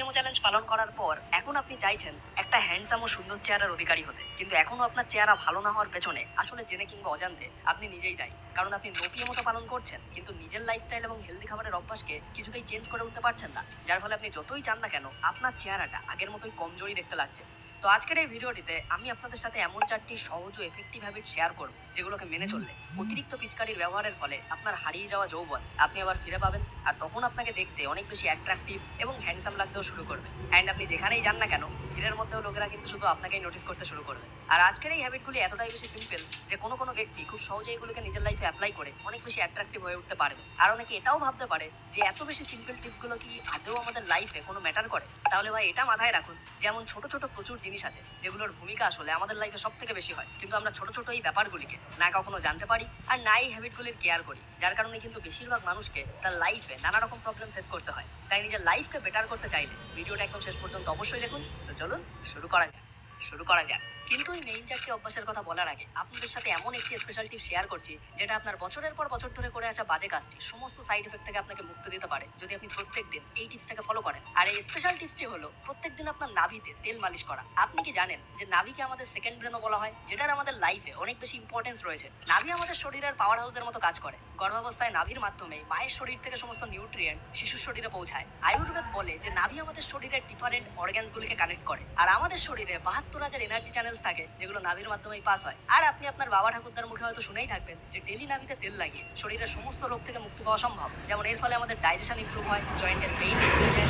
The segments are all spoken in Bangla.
পিএমও চ্যালেঞ্জ পালন করার পর এখন আপনি চাইছেন একটা হ্যান্ডসাম ও সুন্দর চেহারার অধিকারী হতে। কিন্তু এখনও আপনার চেহারা ভালো না হওয়ার পেছনে আসলে জেনে কিংবা অজান্তে আপনি নিজেই দায়ী। কারণ আপনি নো মতো পালন করছেন, কিন্তু নিজের লাইফস্টাইল এবং হেলদি খাবারের অভ্যাসকে কিছুতেই চেঞ্জ করে উঠতে পারছেন না। যার ফলে আপনি যতই চান না কেন, আপনার চেহারাটা আগের মতোই কমজোরি দেখতে লাগছে। তো আজকের এই ভিডিওটিতে আমি আপনাদের সাথে এমন চারটি সহজ ও এফেক্টিভ হ্যাবিট শেয়ার করব, যেগুলোকে মেনে চললে অতিরিক্ত পিচকারির ব্যবহারের ফলে আপনার হারিয়ে যাওয়া যৌবন আপনি আবার ফিরে পাবেন, আর তখন আপনাকে দেখতে অনেক বেশি অ্যাট্রাকটিভ এবং হ্যান্ডসাম লাগতেও শুরু করবে। অ্যান্ড আপনি যেখানেই যান না কেন, ভিড়ের মধ্যেও লোকেরা কিন্তু শুধু আপনাকেই নোটিস করতে শুরু করবে। আর আজকের এই হ্যাবিটগুলি এতটাই বেশি সিম্পল যে কোনো কোনো ব্যক্তি খুব সহজে এগুলোকে নিজের লাইফে অ্যাপ্লাই করে, অনেক বেশি অ্যাট্রাকটিভ হয়ে উঠতে পারবে। আর অনেকে এটাও ভাবতে পারে যে, এত বেশি সিম্পল টিপসগুলো কি আদৌ আমাদের লাইফে কোনো ম্যাটার করে? তাহলে ভাই, এটা মাথায় রাখুন, যেমন ছোট ছোট প্রচুর জিনিস আছে, যেগুলোর ভূমিকা আসলে আমাদের লাইফে সব থেকে বেশি হয়। কিন্তু আমরা ছোট ছোট এই ব্যাপারগুলিকে না কখনো জানতে পারি আর না এই হ্যাবিটগুলির কেয়ার করি। যার কারণে কিন্তু বেশিরভাগ মানুষকে তার লাইফে নানা রকম প্রবলেম ফেস করতে হয়। তাই নিজের লাইফকে বেটার করতে চাইলে ভিডিওটা একদম শেষ পর্যন্ত অবশ্যই দেখুন। তো চলুন, শুরু করা যাক, শুরু করা যাক। কিন্তু এই মেইন চারটি অভ্যাসের কথা বলার আগে আপনাদের সাথে এমন একটি স্পেশাল টিপ শেয়ার করছি, যেটা আপনার বছরের পর বছর ধরে করে আসা বাজে কাজটি, সমস্ত সাইড এফেক্ট থেকে আপনাকে মুক্তি দিতে পারে, যদি আপনি প্রত্যেক দিন এই টিপসটাকে ফলো করেন। আর এই স্পেশাল টিপসটি হলো প্রত্যেক দিন আপনার নাভিতে তেল মালিশ করা। আপনি কি জানেন যে নাভিকে আমাদের সেকেন্ড ব্রেনও বলা হয়, যেটার আমাদের লাইফে অনেক বেশি ইম্পর্টেন্স রয়েছে। নাভি আমাদের শরীরের পাওয়ার হাউসের মতো কাজ করে। গর্ভাবস্থায় নাভির মাধ্যমে মায়ের শরীর থেকে সমস্ত নিউট্রিয়েন্ট শিশুর শরীরে পৌঁছায়। আয়ুর্বেদ বলে যে নাভি আমাদের শরীরের ডিফারেন্ট অর্গানসগুলিকে কানেক্ট করে। আর আমাদের শরীরে বাহাত্তর হাজার এনার্জি চ্যানেলস থাকে, যেগুলো নাভির মাধ্যমেই পাস হয়। আর আপনি আপনার বাবা ঠাকুরদার মুখে হয়তো শুনেই থাকবেন যে ডেলি নাভিতে তেল লাগিয়ে শরীরের সমস্ত রোগ থেকে মুক্তি পাওয়া সম্ভব। যেমন এর ফলে আমাদের ডাইজেশন ইম্প্রুভ হয় জয়েন্টের পেইন কমে যায়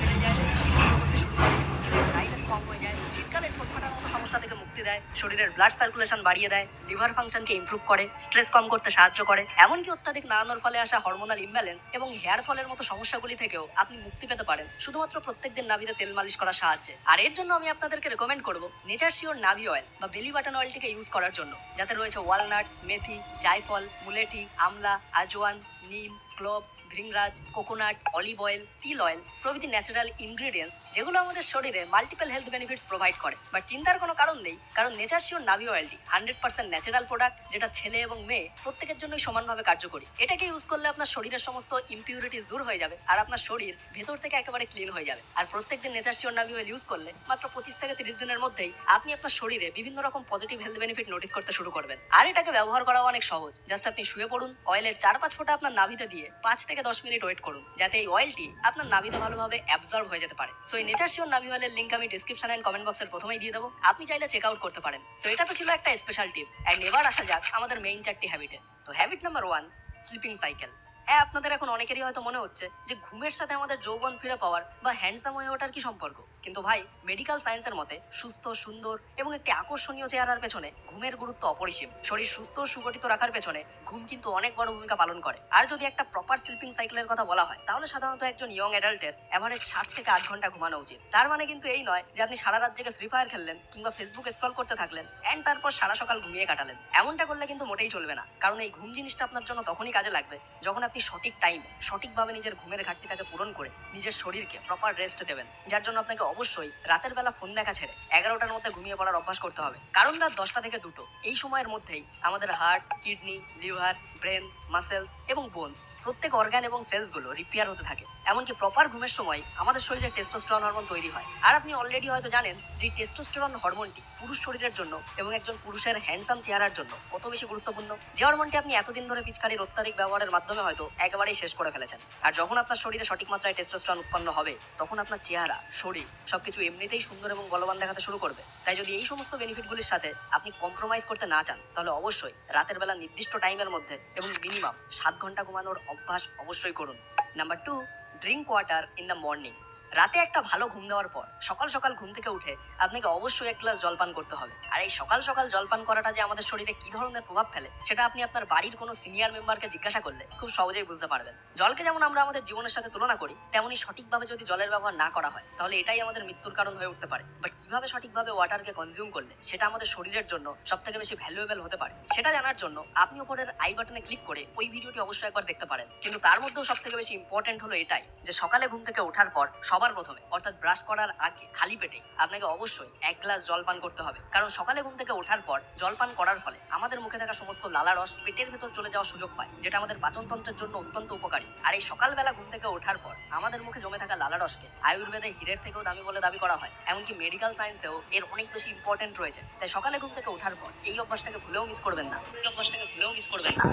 বেড়ে যায় skin glow করতে শুরু করে skin dryness কম হয়ে যায় শীতকালে ঠোঁট ফাটার মতো সমস্যা থেকে মুক্তি দেয়, শরীরের ব্লাড সার্কুলেশন বাড়িয়ে দেয় লিভার ফাংশনকে ইমপ্রুভ করে স্ট্রেস কম করতে সাহায্য করে। এমনকি অত্যাধিক নাড়ানোর ফলে আসা হরমোনাল ইমব্যালেন্স এবং হেয়ার ফলের মতো সমস্যাগুলি থেকেও আপনি মুক্তি পেতে পারেন। শুধুমাত্র প্রত্যেকদিন নাভিতে তেল মালিশ করার সাহায্যে। আর এর জন্য আমি আপনাদেরকে রেকমেন্ড করব নেচার শিওর নাভি অয়েল বা বেলি বাটন অয়েলটিকে ইউজ করার জন্য। যাতে রয়েছে ওয়ালনাট মেথি, জায়ফল মুলেটি আমলা আজওয়ান নিম ক্লোভ ভৃংরাজ কোকোনাট অলিভ অয়েল তিল অয়েল প্রভৃতি ন্যাচারাল ইনগ্রিডিয়েন্টস যেগুলো আমাদের শরীরে মাল্টিপল হেলথ বেনিফিটস প্রোভাইড করে। বাট চিন্তার কোনো কারণ নেই, কারণ নেচার শিওর নাভি অয়েলটি হান্ড্রেড পার্সেন্ট ন্যাচারাল প্রোডাক্ট যেটা ছেলে এবং মেয়ে প্রত্যেকের জন্যই সমানভাবে কার্যকরী। এটাকে ইউজ করলে আপনার শরীরের সমস্ত ইম্পিউরিটিস দূর হয়ে যাবে, আর আপনার শরীর ভেতর থেকে একেবারে ক্লিন হয়ে যাবে। আর প্রত্যেকদিন নেচার শিওর নাভি অয়েল ইউজ করলে মাত্র পঁচিশ থেকে তিরিশ দিনের মধ্যেই আপনি আপনার শরীরে বিভিন্ন রকম পজিটিভ হেলথ বেনিফিট নোটিস করতে শুরু করবেন। আর এটাকে ব্যবহার করাও অনেক সহজ। জাস্ট আপনি শুয়ে পড়ুন অয়েলের চার পাঁচ ফোঁটা আপনার নাভিতে দিয়ে পাঁচ থেকে দশ মিনিট ওয়েট করুন, যাতে এই অয়েলটি আপনার নাভিতে ভালোভাবে অ্যাবজর্ব হয়ে যেতে পারে। সো নেচার শিওর নাভি অয়েলের লিঙ্ক আমি ডিসক্রিপশন এন্ড কমেন্ট বক্সের প্রথমেই দিয়ে দেবো। আপনি চাইলে চেক আউট করতে পারেন। সো এটা তো ছিল একটা স্পেশাল টিপস অ্যান্ড এবার আসা যাক আমাদের মেইন চারটি হ্যাবিটে তো habit number one sleeping cycle হ্যাঁ আপনাদের এখন অনেকেরই হয়তো মনে হচ্ছে যে ঘুমের সাথে আমাদের যৌবন ফিরে পাওয়ার বা হ্যান্ডসাম হয়ে ওঠার কি সম্পর্ক? কিন্তু ভাই মেডিকেল সায়েন্সের মতে সুস্থ, সুন্দর এবং একটি আকর্ষণীয় চেহারার পেছনে ঘুমের গুরুত্ব অপরিসীম। শরীর সুস্থ সুগঠিত রাখার পেছনে ঘুম কিন্তু অনেক বড় ভূমিকা পালন করে। আর যদি একটা প্রপার স্লিপিং সাইকেলের কথা বলা হয়, তাহলে সাধারণত একজন ইয়ং অ্যাডাল্টের এভারেজ সাত থেকে আট ঘণ্টা ঘুমানো উচিত। তার মানে কিন্তু এই নয় যে আপনি সারা রাত জেগে ফ্রি ফায়ার খেললেন কিংবা ফেসবুক স্ক্রল করতে থাকলেন অ্যান্ড তারপর সারা সকাল ঘুমিয়ে কাটালেন। এমনটা করলে কিন্তু মোটেই চলবে না। কারণ এই ঘুম জিনিসটা আপনার জন্য তখনই কাজে লাগবে যখন আপনি সঠিক টাইমে সঠিকভাবে নিজের ঘুমের ঘাটতিটাকে পূরণ করে নিজের শরীরকে প্রপার রেস্ট দেবেন, যার জন্য আপনাকে অবশ্যই রাতের বেলা ফোন দেখা ছেড়ে এগারোটার মধ্যে ঘুমিয়ে পড়ার অভ্যাস করতে হবে। কারণ রাত দশটা থেকে দুটো। এই সময়ের মধ্যেই আমাদের heart, kidney, liver, brain, muscles এবং বোনস প্রত্যেক অর্গান এবং সেলসগুলো রিপেয়ার হতে থাকে। এমনকি প্রপার ঘুমের সময় আমাদের শরীরে টেস্টোস্টেরন হরমোন তৈরি হয়। আর আপনি অলরেডি হয়তো জানেন যে টেস্টোস্টেরন হরমোনটি পুরুষ শরীরের জন্য এবং একজন পুরুষের হ্যান্ডসাম চেহারার জন্য কত বেশি গুরুত্বপূর্ণ। যে হরমোনটি আপনি এতদিন ধরে পিচকারির অত্যাধিক ব্যবহারের মাধ্যমে হয়তো একেবারেই শেষ করে ফেলেছেন। আর যখন আপনার শরীরে সঠিক মাত্রায় টেস্টোস্টেরন উৎপন্ন হবে, তখন আপনার চেহারা, শরীর সবকিছু এমনিতেই সুন্দর এবং বলবান দেখাতে শুরু করবে। তাই যদি এই সমস্ত বেনিফিটগুলির সাথে আপনি কম্প্রোমাইজ করতে না চান, তাহলে অবশ্যই রাতের বেলা নির্দিষ্ট টাইমের মধ্যে এবং মিনিমাম সাত ঘণ্টা ঘুমানোর অভ্যাস অবশ্যই করুন। Number two drink water in the morning রাতে একটা ভালো ঘুম দেওয়ার পর সকাল সকাল ঘুম থেকে উঠে আপনাকে অবশ্যই এক গ্লাস জলপান করতে হবে। আর এই সকাল সকাল জলপান করাটা যে আমাদের শরীরে কি ধরনের প্রভাব ফেলে, সেটা আপনি আপনার বাড়ির কোনো সিনিয়র মেম্বারকে জিজ্ঞাসা করলে খুব সহজেই বুঝতে পারবেন। জলকে যেমন আমরা আমাদের জীবনের সাথে তুলনা করি, তেমনি সঠিকভাবে যদি জলের ব্যবহার না করা হয়, তাহলে এটাই আমাদের মৃত্যুর কারণ হয়ে উঠতে পারে। বাট কীভাবে সঠিকভাবে ওয়াটারকে কনজিউম করলে, সেটা আমাদের শরীরের জন্য সব থেকে বেশি ভ্যালুয়েবল হতে পারে। সেটা জানার জন্য আপনি উপরের আই বাটনে ক্লিক করে ওই ভিডিওটি অবশ্যই একবার দেখতে পারেন। কিন্তু তার মধ্যেও সব থেকে বেশি ইম্পর্টেন্ট হলো এটাই যে সকালে ঘুম থেকে ওঠার পর সবার সবার প্রথমে, অর্থাৎ ব্রাশ করার আগে, খালি পেটে আপনাকে অবশ্যই এক গ্লাস জল পান করতে হবে। কারণ সকালে ঘুম থেকে ওঠার পর জল পান করার ফলে আমাদের মুখে থাকা সমস্ত লালা রস পেটের ভেতর চলে যাওয়ার সুযোগ পায় যেটা আমাদের পাচনতন্ত্রের জন্য অত্যন্ত উপকারী। আর এই সকালবেলা ঘুম থেকে ওঠার পর আমাদের মুখে জমে থাকা লালা রসকে আয়ুর্বেদে হীরের থেকেও দামি বলে দাবি করা হয়, এমনকি মেডিকেল সায়েন্সেও এর অনেক বেশি ইম্পর্টেন্ট রয়েছে। তাই সকালে ঘুম থেকে ওঠার পর এই অভ্যাসটাকে ভুলেও মিস করবেন না। এই অভ্যাসটাকে ভুলেও মিস করবেন না।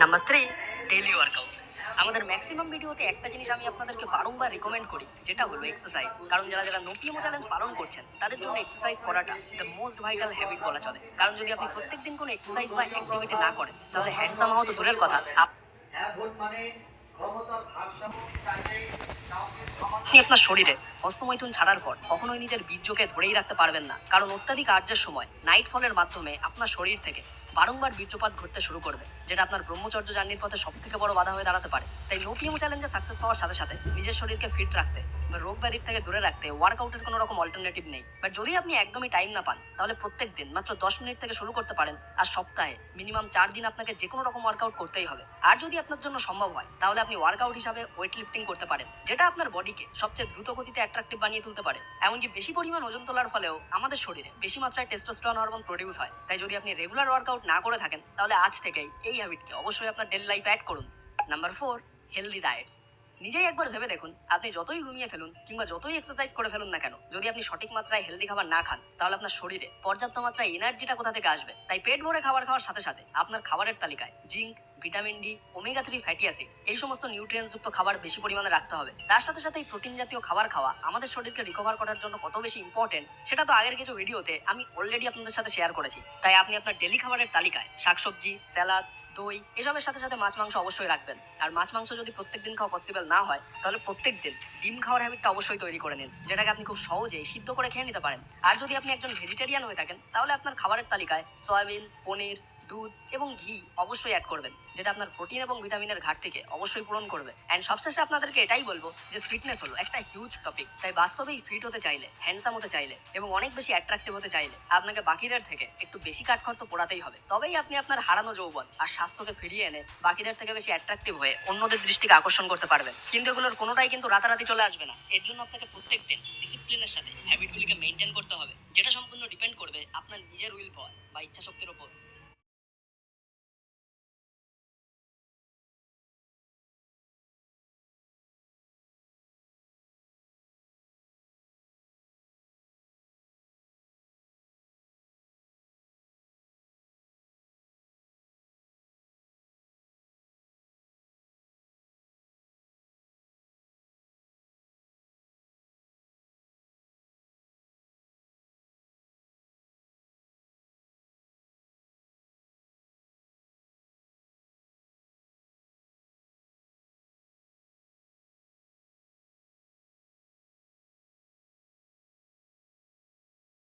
নাম্বার থ্রি ডেইলি ওয়ার্কআউট আমাদের ম্যাক্সিমাম ভিডিওতে একটা জিনিস আমি আপনাদেরকে বারংবার রেকমেন্ড করি যেটা হলো এক্সারসাইজ কারণ যারা যারা নোপিএমও চ্যালেঞ্জ পালন করছেন তাদের জন্য এক্সারসাইজ করাটা দ্য মোস্ট ভাইটাল হ্যাবিট বলা চলে। কারণ যদি আপনি প্রত্যেক দিন কোনো এক্সারসাইজ বা অ্যাক্টিভিটি না করেন তাহলে হ্যান্ডসাম হওয়া তো দূরের কথা। হ্যাঁ মানে আপনি আপনার শরীরে হস্তমৈথুন ছাড়ার পর কখনোই নিজের বীর্যকে ধরেই রাখতে পারবেন না। কারণ অত্যাধিক আর্যের সময় নাইট ফলের মাধ্যমে আপনার শরীর থেকে বারংবার বীর্যপাত ঘটতে শুরু করবে, যেটা আপনার ব্রহ্মচর্য জার্নির পথে সব থেকে বড় বাধা হয়ে দাঁড়াতে পারে। তাই নোপিএম চ্যালেঞ্জে সাকসেস পাওয়ার সাথে সাথে নিজের শরীরকে ফিট রাখতে বা রোগ ব্যাধির থেকে দূরে রাখতে ওয়ার্কআউটের কোনো রকম অল্টারনেটিভ নেই। বাট যদি আপনি একদমই টাইম না পান, তাহলে প্রত্যেক দিন মাত্র দশ মিনিট থেকে শুরু করতে পারেন আর সপ্তাহে মিনিমাম চার দিন আপনাকে যে কোনো রকম ওয়ার্কআউট করতেই হবে। আর যদি আপনার জন্য সম্ভব হয়, তাহলে আপনি ওয়ার্কআউট হিসাবে ওয়েট লিফটিং করতে পারেন, যেটা আপনার বডিকে সবচেয়ে দ্রুত গতিতে অ্যাট্রাকটিভ বানিয়ে তুলতে পারে। এমনকি বেশি পরিমাণ ওজন তোলার ফলেও আমাদের শরীরে বেশি মাত্রায় টেস্টোস্টেরন হরমোন প্রডিউস হয়। তাই যদি আপনি রেগুলার ওয়ার্কআউট না করে থাকেন, তাহলে আজ থেকেই এই হ্যাবিটকে অবশ্যই আপনার ডেলি লাইফ অ্যাড করুন। নাম্বার ফোর হেলদি ডায়েটস নিজেই একবার ভেবে দেখুন, আপনি যতই ঘুমিয়ে ফেলুন কিংবা যতই এক্সারসাইজ করে ফেলুন না কেন, যদি আপনি সঠিক মাত্রায় হেলদি খাবার না খান, তাহলে আপনার শরীরে পর্যাপ্ত মাত্রায় এনার্জিটা কোথা থেকে আসবে? তাই পেট ভরে খাবার খাওয়ার সাথে সাথে আপনার খাবারের তালিকায় zinc vitamin D, omega three fatty acid, এই সমস্ত নিউট্রিয়েন্টস যুক্ত খাবার বেশি পরিমাণে রাখতে হবে। তার সাথে সাথে এই প্রোটিন জাতীয় খাবার খাওয়া আমাদের শরীরকে রিকভার করার জন্য কত বেশি ইম্পর্টেন্ট সেটা তো আগের কিছু ভিডিওতে আমি অলরেডি আপনাদের সাথে শেয়ার করেছি। তাই আপনি আপনার ডেলি খাবারের তালিকায় শাকসবজি স্যালাদ দই, এসবের সাথে সাথে মাছ মাংস অবশ্যই রাখবেন। আর মাছ মাংস যদি প্রত্যেক দিন খাওয়া পসিবল না হয়, তাহলে প্রত্যেক দিন ডিম খাওয়ার হ্যাবিটটা অবশ্যই তৈরি করে নিন, যেটাকে আপনি খুব সহজেই সিদ্ধ করে খেয়ে নিতে পারেন। আর যদি আপনি একজন ভেজিটেরিয়ান হয়ে থাকেন, তাহলে আপনার খাবারের তালিকায় সয়াবিন পনির দুধ এবং ঘি অবশ্যই অ্যাড করবেন, যেটা আপনার প্রোটিন এবং ভিটামিনের ঘাটতিকে অবশ্যই পূরণ করবে। অ্যান্ড সবশেষে আপনাদেরকে এটাই বলব যে ফিটনেস হলো একটা হিউজ টপিক তাই বাস্তবেই ফিট হতে চাইলে হ্যান্ডসাম হতে চাইলে এবং অনেক বেশি অ্যাট্রাকটিভ হতে চাইলে আপনাকে বাকিদের থেকে একটু বেশি কাঠখড় তো পোড়াতেই হবে। তবেই আপনি আপনার হারানো যৌবন আর স্বাস্থ্যকে ফিরিয়ে এনে বাকিদের থেকে বেশি অ্যাট্রাকটিভ হয়ে অন্যদের দৃষ্টিকে আকর্ষণ করতে পারবেন। কিন্তু এগুলোর কোনোটাই কিন্তু রাতারাতি চলে আসবে না। এর জন্য আপনাকে প্রত্যেক দিন ডিসিপ্লিনের সাথে হ্যাবিটগুলিকে মেনটেন করতে হবে, যেটা সম্পূর্ণ ডিপেন্ড করবে আপনার নিজের উইল পাওয়ার বা ইচ্ছা শক্তির ওপর।